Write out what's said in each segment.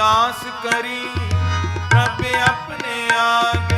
ਅਰਦਾਸ ਕਰੀ ਰੱਬ ਆਪਣੇ ਆਗੇ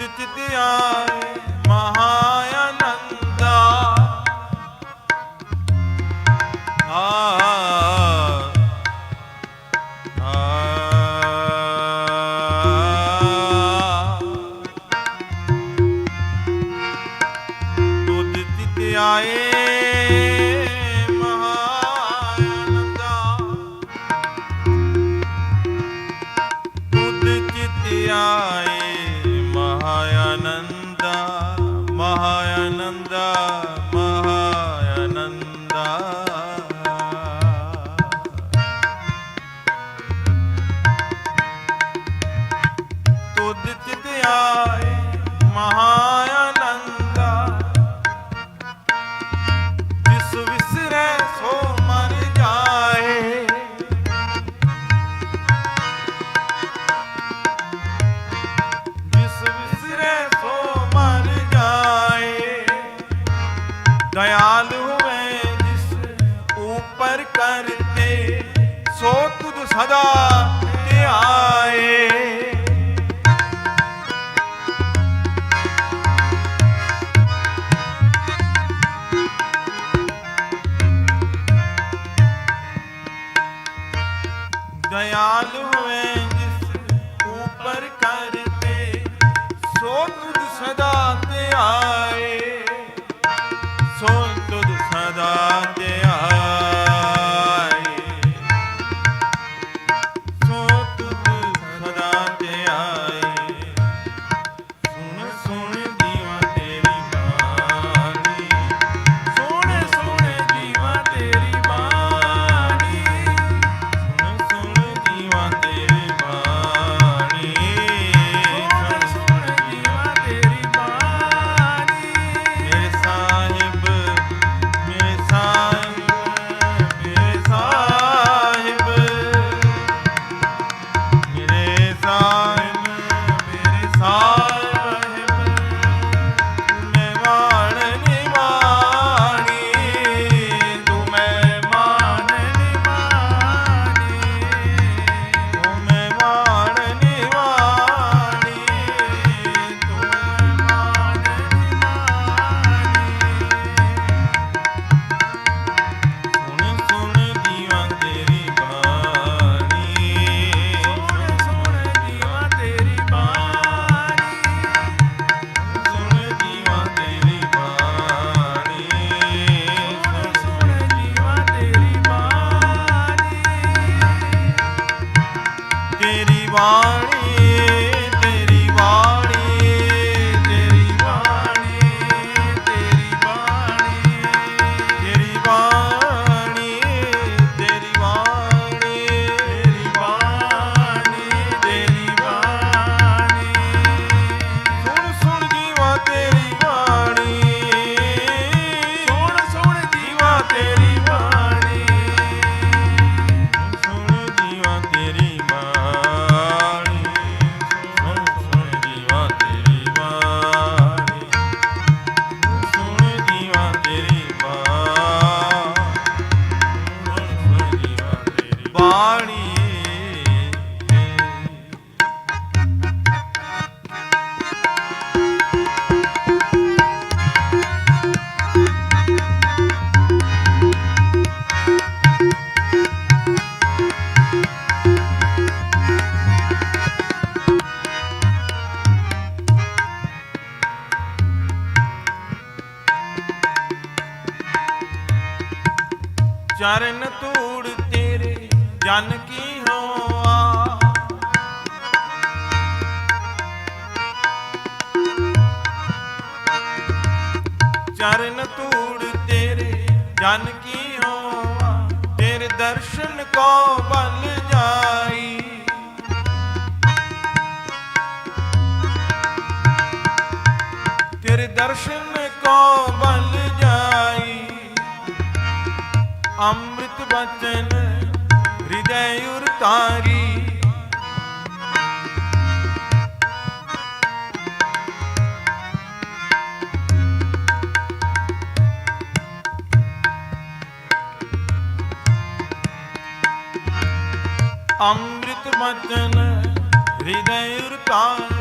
ਦਿੱਤ ਧਿਆਏ ਮਹਾ ਆਨੰਦਾ ਆ। ਆਏ ਹਦਾ ਧਿਆਏ ਦਇਆਲੂ ਹੈ ਜਿਸ ਉਪਰ ਕਰਤੇ ਸੋ ਤੁਧ ਸਦਾ ਧਿਆਏ ਸੋ ਤੁਧ ਸਦਾ வாணி ਚਰਨ ਧੂੜ ਤੇਰੇ, ਜਨ ਕੀ ਹੋਵਾ? ਤੇਰੇ ਦਰਸ਼ਨ ਕੋ ਬਲ ਜਾਈ? ਤੇਰੇ ਦਰਸ਼ਨ ਕੋ ਬਲ ਜਾਈ? ਅੰਮ੍ਰਿਤ ਬਚਨ, ਹਿਰਦੈ ਉਰਤਾਰੀ ਰਤਨ ਹਿਰਦੈ ਉਰਤਾ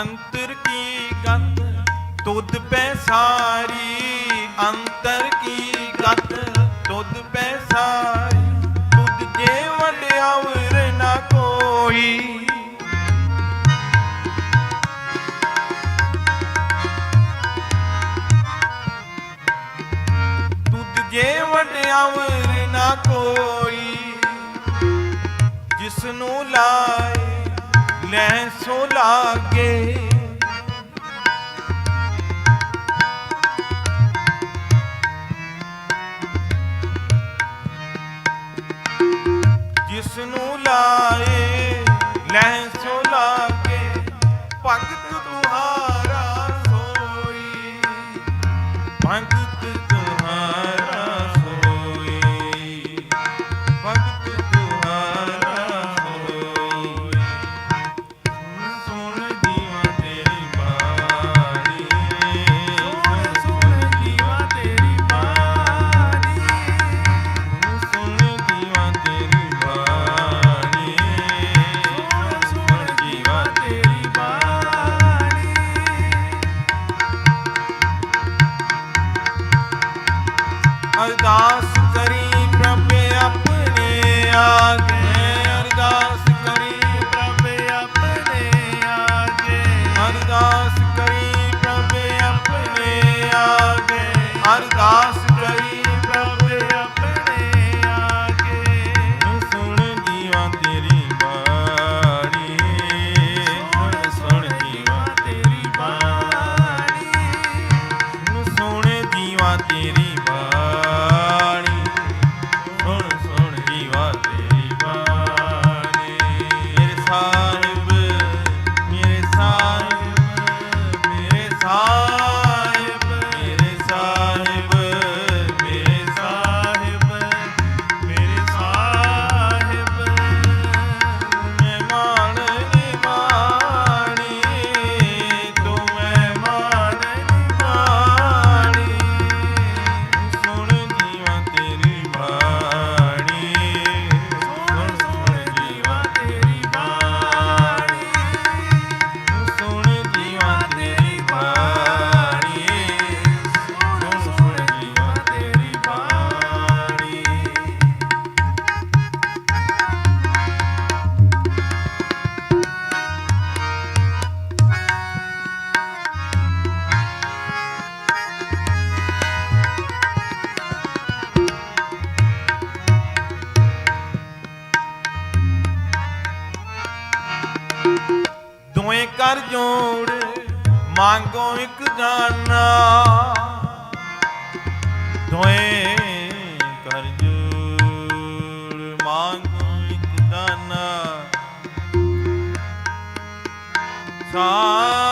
ਅੰਤਰ ਕੀ ਗਤ ਤੁਧ ਪੈ ਸਾਰੀ। ਅੰਤਰ ਕੀ ਗਤ ਤੁਧ ਪੈ ਸਾਰੀ। ਤੁਧ ਜੇ ਵਡਿਆਵਰ ਨਾ ਕੋਈ। ਜੇ ਵਡਿਆਵਰ ਨਾ ਕੋਈ। ਜਿਸ ਨੂੰ ਲਾਏ ਨੈ ਸੋ ਲਾਗੇ। ਜਿਸ ਨੂੰ ਲਾਏ ਲੈ Sa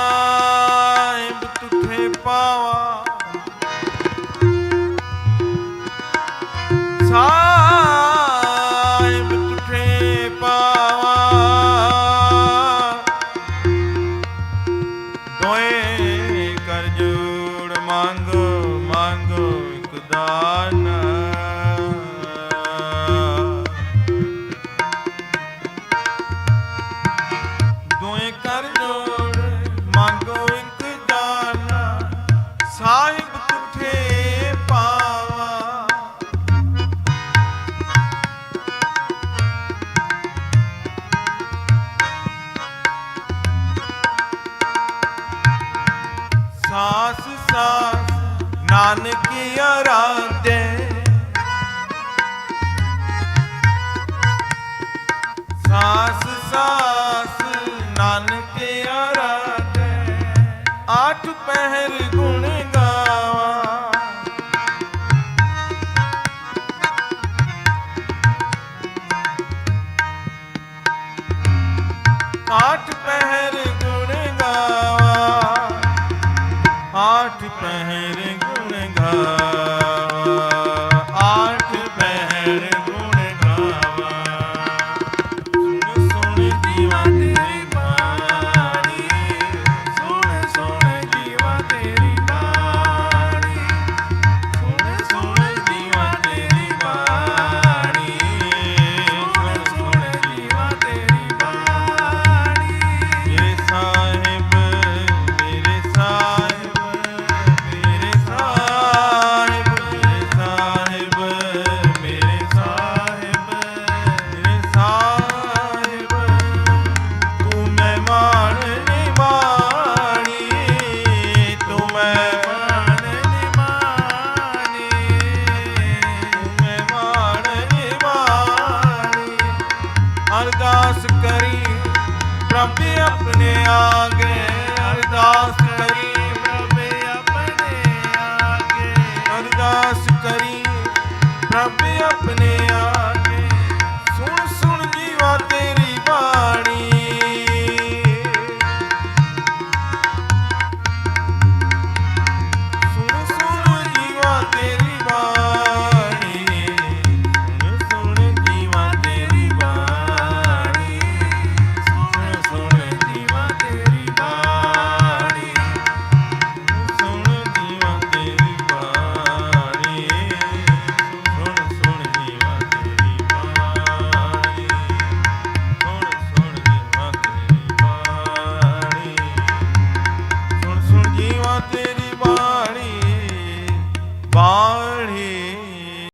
ਨਾਨਕ ਅਰਾਧੇ ਆਠ ਪਹਿਰ ਗੁਣ